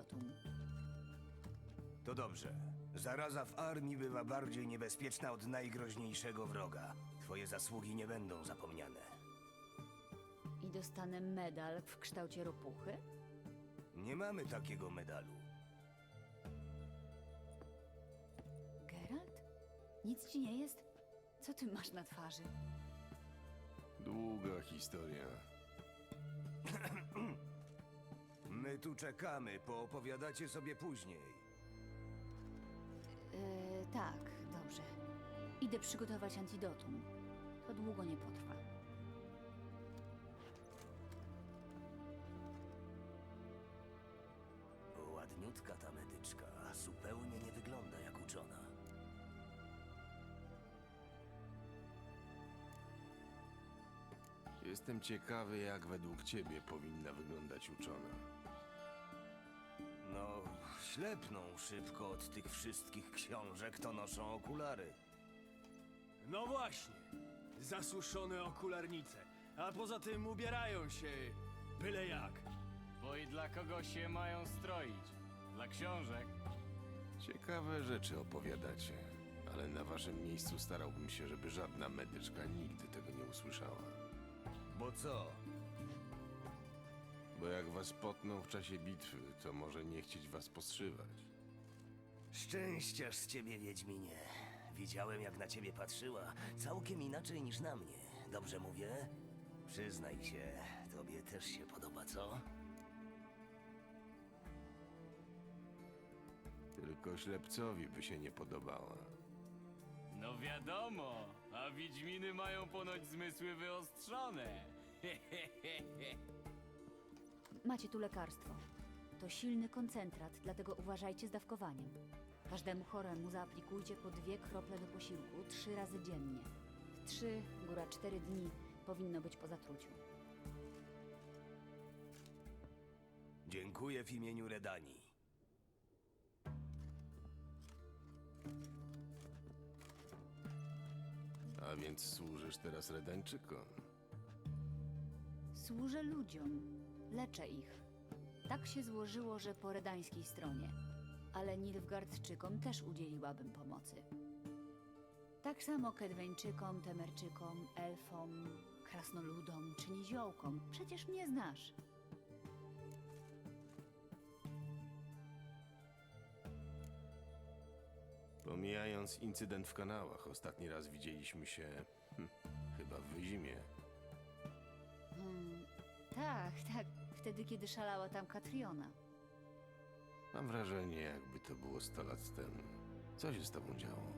antidotum. To dobrze. Zaraza w armii bywa bardziej niebezpieczna od najgroźniejszego wroga. Twoje zasługi nie będą zapomniane. I dostanę medal w kształcie ropuchy? Nie mamy takiego medalu. Geralt? Nic ci nie jest? Co ty masz na twarzy? Długa historia. Tu czekamy, poopowiadacie sobie później. Yy, tak, dobrze. Idę przygotować antidotum. To długo nie potrwa. Ładniutka ta medyczka, zupełnie nie wygląda jak uczona. Jestem ciekawy, jak według ciebie powinna wyglądać uczona. No, ślepną szybko od tych wszystkich książek, to noszą okulary. No właśnie, zasuszone okularnice, a poza tym ubierają się byle jak. Bo i dla kogo się mają stroić? Dla książek? Ciekawe rzeczy opowiadacie, ale na waszym miejscu starałbym się, żeby żadna medyczka nigdy tego nie usłyszała. Bo co? Bo jak was potną w czasie bitwy, to może nie chcieć was postrzywać. Szczęściarz z ciebie, Wiedźminie. Widziałem, jak na ciebie patrzyła. Całkiem inaczej niż na mnie. Dobrze mówię? Przyznaj się, tobie też się podoba, co? Tylko ślepcowi by się nie podobała. No wiadomo, a Wiedźminy mają ponoć zmysły wyostrzone. Macie tu lekarstwo. To silny koncentrat, dlatego uważajcie z dawkowaniem. Każdemu choremu zaaplikujcie po dwie krople do posiłku trzy razy dziennie. W trzy, góra cztery dni powinno być po zatruciu. Dziękuję w imieniu Redanii. A więc służysz teraz Redańczykom. Służę ludziom, leczę ich. Tak się złożyło, że po redańskiej stronie, ale Nilfgaardczykom też udzieliłabym pomocy. Tak samo Kedweńczykom, Temerczykom, Elfom, Krasnoludom czy Niziołkom. Przecież mnie znasz. Pomijając incydent w kanałach, ostatni raz widzieliśmy się hm, chyba w Wyzimie. Tak, tak, wtedy kiedy szalała tam Katriona. Mam wrażenie, jakby to było 100 lat temu. Co się z tobą działo?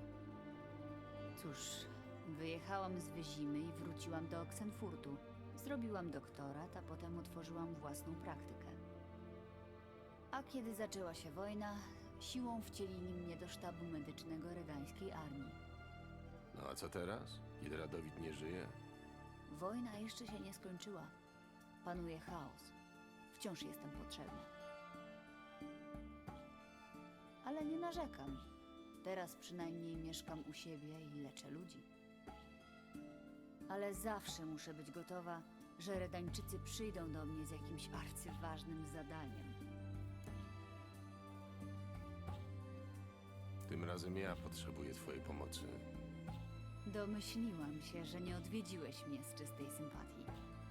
Cóż, wyjechałam z Wyzimy i wróciłam do Oxenfurtu. Zrobiłam doktorat, a potem otworzyłam własną praktykę. A kiedy zaczęła się wojna, siłą wcielili mnie do sztabu medycznego redańskiej armii. No a co teraz? Kiedy Radowid nie żyje? Wojna jeszcze się nie skończyła. Panuje chaos. Wciąż jestem potrzebna. Ale nie narzekam. Teraz przynajmniej mieszkam u siebie i leczę ludzi. Ale zawsze muszę być gotowa, że Redańczycy przyjdą do mnie z jakimś arcyważnym zadaniem. Tym razem ja potrzebuję twojej pomocy. Domyśliłam się, że nie odwiedziłeś mnie z czystej sympatii.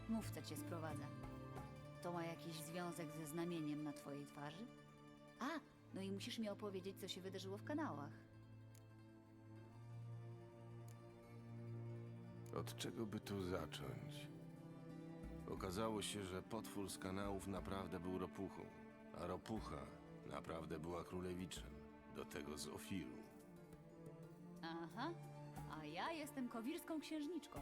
Mów, co cię sprowadza. To ma jakiś związek ze znamieniem na twojej twarzy? A, no i musisz mi opowiedzieć, co się wydarzyło w kanałach. Od czego by tu zacząć? Okazało się, że potwór z kanałów naprawdę był ropuchą, a ropucha naprawdę była królewiczem, do tego z Ofiru. Aha, a ja jestem kowirską księżniczką.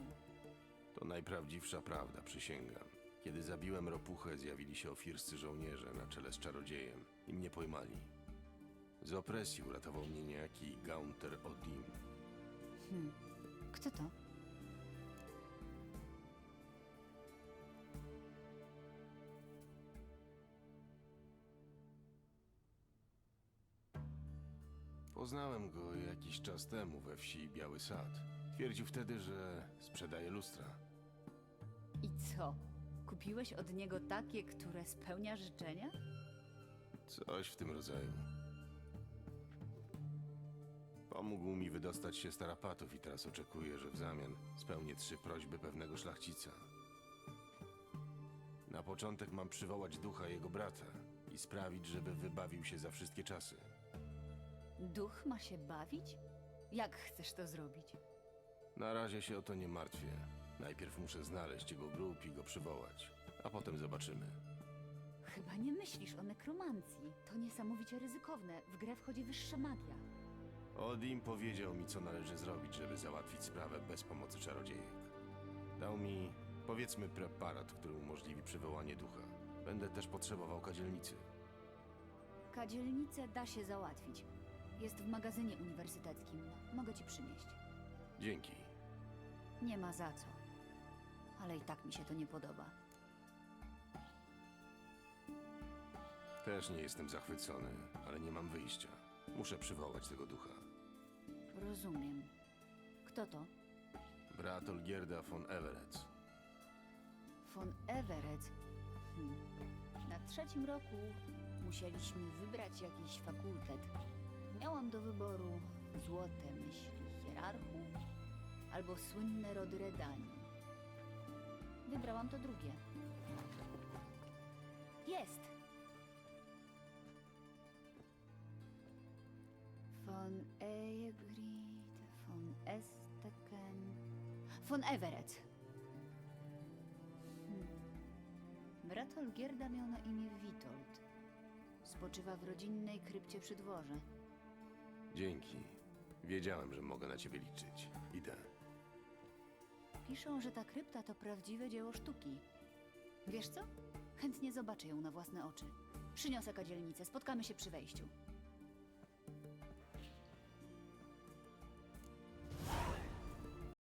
To najprawdziwsza prawda, przysięgam. Kiedy zabiłem ropuchę, zjawili się ofirscy żołnierze na czele z czarodziejem i mnie pojmali. Z opresji uratował mnie niejaki Gaunter Odim. Kto to? Poznałem go jakiś czas temu we wsi Biały Sad. Twierdził wtedy, że sprzedaje lustra. I co? Kupiłeś od niego takie, które spełnia życzenia? Coś w tym rodzaju. Pomógł mi wydostać się z tarapatów i teraz oczekuję, że w zamian spełnię trzy prośby pewnego szlachcica. Na początek mam przywołać ducha jego brata i sprawić, żeby wybawił się za wszystkie czasy. Duch ma się bawić? Jak chcesz to zrobić? Na razie się o to nie martwię. Najpierw muszę znaleźć jego grób i go przywołać, a potem zobaczymy. Chyba nie myślisz o nekromancji. To niesamowicie ryzykowne. W grę wchodzi wyższa magia. Odim powiedział mi, co należy zrobić, żeby załatwić sprawę bez pomocy czarodziejek. Dał mi, powiedzmy, preparat, który umożliwi przywołanie ducha. Będę też potrzebował kadzielnicy. Kadzielnicę da się załatwić. Jest w magazynie uniwersyteckim. Mogę ci przynieść. Dzięki. Nie ma za co. Ale i tak mi się to nie podoba. Też nie jestem zachwycony, ale nie mam wyjścia. Muszę przywołać tego ducha. Rozumiem. Kto to? Brat Olgierda von Everett. Von Everett. Hmm. Na trzecim roku musieliśmy wybrać jakiś fakultet. Miałam do wyboru złote myśli hierarchów albo słynne rody Redanii. Wybrałam to drugie. Jest! Von Eyegrid, von Esteken, von Everett. Brat Olgierda miał na imię Witold. Spoczywa w rodzinnej krypcie przy dworze. Dzięki. Wiedziałem, że mogę na ciebie liczyć. Idę. Piszą, że ta krypta to prawdziwe dzieło sztuki. Wiesz co? Chętnie zobaczę ją na własne oczy. Przyniosę kadzielnicę, spotkamy się przy wejściu.